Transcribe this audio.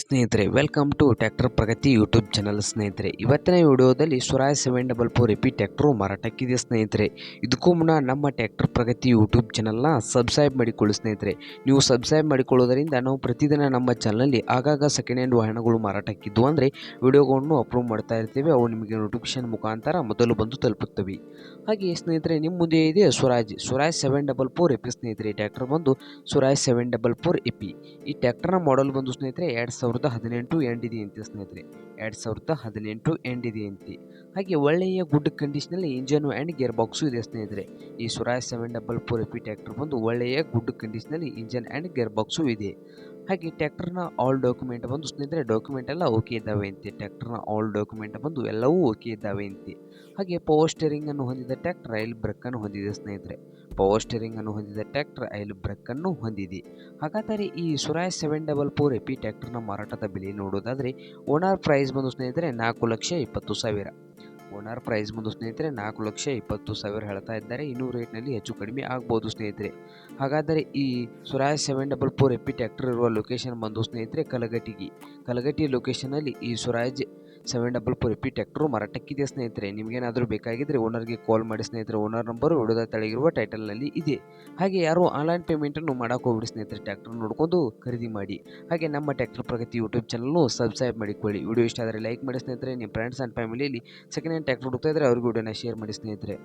ಸ್ನೇಹಿತರೆ welcome to tractor Pragati YouTube channel ಸ್ನೇಹಿತರೆ. ಇವತ್ತಿನ ವಿಡಿಯೋದಲ್ಲಿ Swaraj seven double four AP tractor ಮಾರಾಟಕ್ಕಿದೆ ಸ್ನೇಹಿತರೆ. ಇದಕ್ಕೂ ಮುನ್ನ ನಮ್ಮ ಟ್ಯಾಕ್ಟರ್ ಪ್ರಗತಿ ಯೂಟ್ಯೂಬ್ ಚಾನಲ್ನ ಸಬ್ಸ್ಕ್ರೈಬ್ ಮಾಡಿಕೊಳ್ಳಿ ಸ್ನೇಹಿತರೆ. ನೀವು ಸಬ್ಸ್ಕ್ರೈಬ್ ಮಾಡಿಕೊಳ್ಳೋದರಿಂದ ನಾವು ಪ್ರತಿದಿನ ನಮ್ಮ ಚಾನಲಲ್ಲಿ ಆಗಾಗ ಸೆಕೆಂಡ್ ಹ್ಯಾಂಡ್ ವಾಹನಗಳು ಮಾರಾಟಕ್ಕಿದ್ದು ಅಂದರೆ ವಿಡಿಯೋಗಳನ್ನು ಅಪ್ಲೋಡ್ ಮಾಡ್ತಾ ಇರ್ತೇವೆ. ಅವು ನಿಮಗೆ ನೋಟಿಫಿಕೇಶನ್ ಮುಖಾಂತರ ಮೊದಲು ಬಂದು ತಲುಪುತ್ತವೆ. ಹಾಗೆ ಸ್ನೇಹಿತರೆ, ನಿಮ್ಮ ಮುಂದೆ ಇದೆ Swaraj Swaraj seven double four AP ಸ್ನೇಹಿತರೆ. ಟ್ಯಾಕ್ಟರ್ ಬಂದು Swaraj seven double four AP ಈ ಟ್ಯಾಕ್ಟರ್ನ ಮಾಡಲ್ ಬಂದು ಸ್ನೇಹಿತರೆ, ಎರಡು ಸಾವಿರದ ಹದಿನೆಂಟು ಎಂಡ್ ಇದೆ ಅಂತೆ ಸ್ನೇಹಿತರೆ. ಎರಡು ಸಾವಿರದ ಹದಿನೆಂಟು ಎಂಡ್ ಇದೆ ಅಂತೆ. ಹಾಗೆ ಒಳ್ಳೆಯ ಗುಡ್ ಕಂಡೀಷನಲ್ಲಿ ಇಂಜನು ಆ್ಯಂಡ್ ಗೇರ್ ಬಾಕ್ಸು ಇದೆ ಸ್ನೇಹಿತರೆ. ಈ Swaraj seven double four F tractor ಬಂದು ಒಳ್ಳೆಯ ಗುಡ್ ಕಂಡೀಷನಲ್ಲಿ ಇಂಜನ್ ಆ್ಯಂಡ್ ಗೇರ್ ಬಾಕ್ಸು ಇದೆ. ಹಾಗೆ ಟ್ಯಾಕ್ಟರ್ನ ಆಲ್ ಡಾಕ್ಯುಮೆಂಟ್ ಬಂದು ಸ್ನೇಹಿತರೆ ಡಾಕ್ಯುಮೆಂಟ್ ಎಲ್ಲ ಓಕೆ ಇದ್ದಾವೆ ಅಂತೆ. ಟ್ಯಾಕ್ಟರ್ನ ಆಲ್ ಡಾಕ್ಯುಮೆಂಟ್ ಬಂದು ಎಲ್ಲವೂ ಓಕೆ ಇದ್ದಾವೆ ಅಂತೆ. ಹಾಗೆ ಪವರ್ ಸ್ಟೇರಿಂಗ್ ಅನ್ನು ಹೊಂದಿದ ಟ್ಯಾಕ್ಟರ್ ಐಲ್ ಬ್ರೇಕ್ ಅನ್ನು ಹೊಂದಿದೆ ಸ್ನೇಹಿತರೆ. ಪವರ್ ಸ್ಟೇರಿಂಗ್ ಅನ್ನು ಹೊಂದಿದ ಟ್ಯಾಕ್ಟರ್ ಐಲ್ ಬ್ರೇಕ್ ಅನ್ನು ಹೊಂದಿದೆ. ಹಾಗಾದರೆ ಈ Swaraj seven double four AP ಟ್ಯಾಕ್ಟರ್ನ ಮಾರಾಟದ ಬೆಲೆ ನೋಡೋದಾದರೆ ಓನರ್ ಪ್ರೈಸ್ ಬಂದು ಸ್ನೇಹಿತರೆ ನಾಲ್ಕು ಲಕ್ಷ ಇಪ್ಪತ್ತು ಸಾವಿರ. ಓನರ್ ಪ್ರೈಸ್ ಬಂದು ಸ್ನೇಹಿತರೆ, ನಾಲ್ಕು ಲಕ್ಷ ಇಪ್ಪತ್ತು ಸಾವಿರ ಹೇಳ್ತಾ ಇದ್ದಾರೆ. ಇನ್ನೂ ರೇಟ್ನಲ್ಲಿ ಹೆಚ್ಚು ಕಡಿಮೆ ಆಗ್ಬೋದು ಸ್ನೇಹಿತರೆ. ಹಾಗಾದರೆ ಈ Swaraj seven double four AP tractor ಇರುವ ಲೊಕೇಶನ್ ಬಂದು ಸ್ನೇಹಿತರೆ, ಕಲಘಟಗಿ. ಕಲಗಟ್ಟಿ ಲೊಕೇಶನಲ್ಲಿ ಈ Swaraj seven double four P tractor ಮಾರಾಟಕ್ಕಿದೆ ಸ್ನೇಹಿತರೆ, ನಿಮಗೇನಾದರೂ ಬೇಕಾಗಿದ್ದರೆ ಓನರ್ಗೆ ಕಾಲ್ ಮಾಡಿ ಸ್ನೇಹಿತರೆ ಓನರ್ ನಂಬರು ವಿಡಿಯೋದ ತಳಗಿರುವ ಟೈಟಲ್ನಲ್ಲಿ ಇದೆ. ಹಾಗೆ ಯಾರು ಆನ್ಲೈನ್ ಪೇಮೆಂಟನ್ನು ಮಾಡೋಕೆ ಹೋಗ್ಬಿಡಿ ಸ್ನೇಹಿತರೆ ಟ್ಯಾಕ್ಟರ್ ನೋಡ್ಕೊಂಡು ಖರೀದಿ ಮಾಡಿ. ಹಾಗೆ ನಮ್ಮ ಟ್ಯಾಕ್ಟರ್ ಪ್ರಗತಿ ಯೂಟ್ಯೂಬ್ ಚಾನಲ್ನು ಸಬ್ಸ್ಕ್ರೈಬ್ ಮಾಡಿಕೊಳ್ಳಿ. ವಿಡಿಯೋ ಇಷ್ಟ ಆದರೆ ಲೈಕ್ ಮಾಡಿ ಸ್ನೇಹಿತರೆ ನಿಮ್ಮ ಫ್ರೆಂಡ್ಸ್ ಆ್ಯಂಡ್ ಫ್ಯಾಮಿಲಿಯಲ್ಲಿ ಸೆಕೆಂಡ್ ಹ್ಯಾಂಡ್ ಟ್ಯಾಕ್ಟ್ರ್ ಹುಡುಕ್ತಾ ಇದ್ದರೆ ಅವ್ರಿಗೆ ವಿಡಿಯೋನ ಶೇರ್ ಮಾಡಿ ಸ್ನೇಹಿತರೆ.